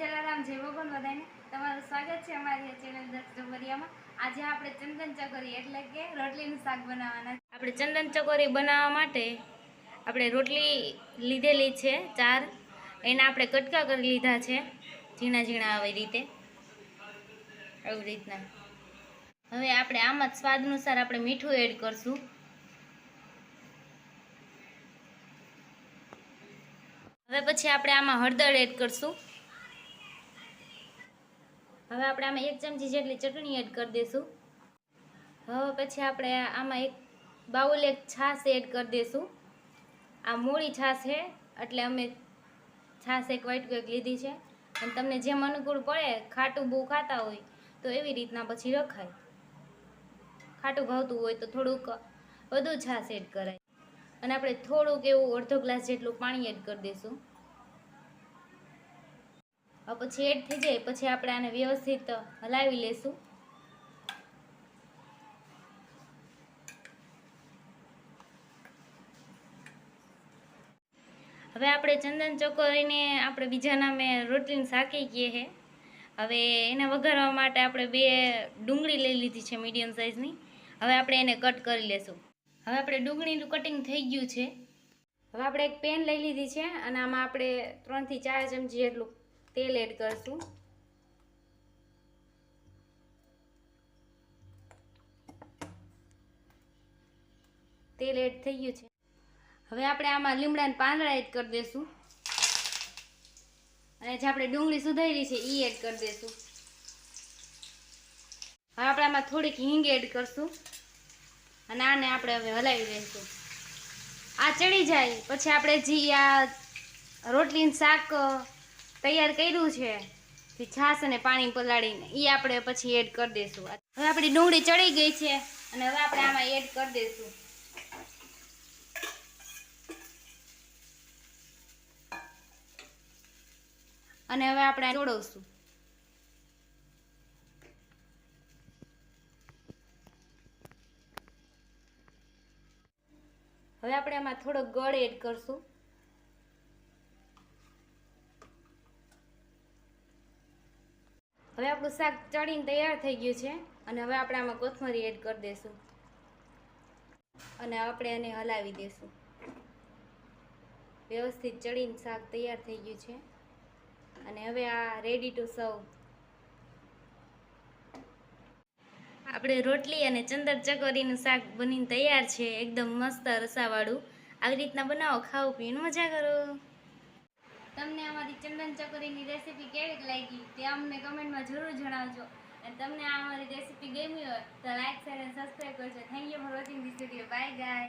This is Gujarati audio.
જલારામ જય ભગવાન બધાને તમારું સ્વાગત છે અમારી ચેનલ દક્ષ ડબરિયામાં આજે આપણે ચંદન ચકોરી એટલે કે રોટલીનું શાક બનાવવાના. આપણે ચંદન ચકોરી બનાવવા માટે આપણે રોટલી લીધેલી છે, ચાર. એના આપણે કટકા કરી લીધા છે, ઝીણા ઝીણા આવી રીતે. આવી રીતના. હવે આપણે આમાં સ્વાદ અનુસાર આપણે મીઠું એડ કરશું. હવે પછી આપણે આમાં હળદર એડ કરશું. હવે આપણે આમાં એક ચમચી જેટલી ચટણી એડ કરી દઈશું. હવે પછી આપણે આમાં એક બાઉલ એક છાશ એડ કરી દઈશું. આ મૂળી છાશ છે, એટલે અમે છાશ એક વાટકો એક લીધી છે. અને તમને જેમ અનુકૂળ પડે, ખાટું બહુ ખાતા હોય, તો એવી રીતના પછી રખાય. ખાટું ભાવતું હોય તો થોડુંક વધુ છાશ એડ કરાય. અને આપણે થોડુંક એવું અડધો ગ્લાસ જેટલું પાણી એડ કરી દઈશું. પછી એડ થઈ જાય, પછી આપણે આને વ્યવસ્થિત હલાવી લેશું. હવે આપણે ચંદન ચોકોરીને આપણે બીજા નામે રોટલીને શાકી કહીએ છે હવે એને વઘારવા માટે આપણે બે ડુંગળી લઈ લીધી છે મીડિયમ સાઇઝની. હવે આપણે એને કટ કરી લેશું. હવે આપણે ડુંગળીનું કટિંગ થઈ ગયું છે. હવે આપણે એક પેન લઈ લીધી છે અને આમાં આપણે ત્રણથી ચાર ચમચી જેટલું તેલ એડ કરશું. તેલ એડ થઈ ગયું છે. હવે આપણે આમાં લીમડાના પાંદડા એડ કરી દઈશું અને જે આપણે ડુંગળી સુધારી છે એ એડ કરી દઈશું હવે આપણે આમાં થોડીક હિંગ એડ કરશું. અને આને આપણે હવે હલાવી દઈશું. આ ચડી જાય. પછી આપણે જે આ રોટલીનું શાક તૈયાર કર્યું છે. જે છાશ અને પાણી પલાળીને એ આપણે પછી એડ કરી દઈશું હવે આપણી ડુંગળી ચડી ગઈ છે અને હવે આપણે આમાં એડ કરી દઈશું અને હવે આપણે જોડવશું હવે આપણે આમાં થોડો ગળ એડ કરશું. આપણું શાક ચડીને તૈયાર થઈ ગયું છે અને હવે આપણે આમાં કોથમરી એડ કરી દઈશું. અને આપણે એને હલાવી દઈશું. વ્યવસ્થિત ચડીને શાક તૈયાર થઈ ગયું છે. અને હવે આ રેડી ટુ સર્વ આપણે રોટલી અને ચંદર ચકોરીનું શાક બનીને તૈયાર છે. એકદમ મસ્ત રસાવાળું. આવી રીતના બનાવો ખાવું પીને મજા કરો. તમને અમારી ચંદન ચકરીની રેસીપી કેવી લાગી તે અમને કમેન્ટમાં જરૂર જણાવજો. અને તમને આ અમારી રેસીપી ગમી હોય તો લાઈક શેર અને સબસ્ક્રાઈબ કરજો. Thank you for watching this video bye guys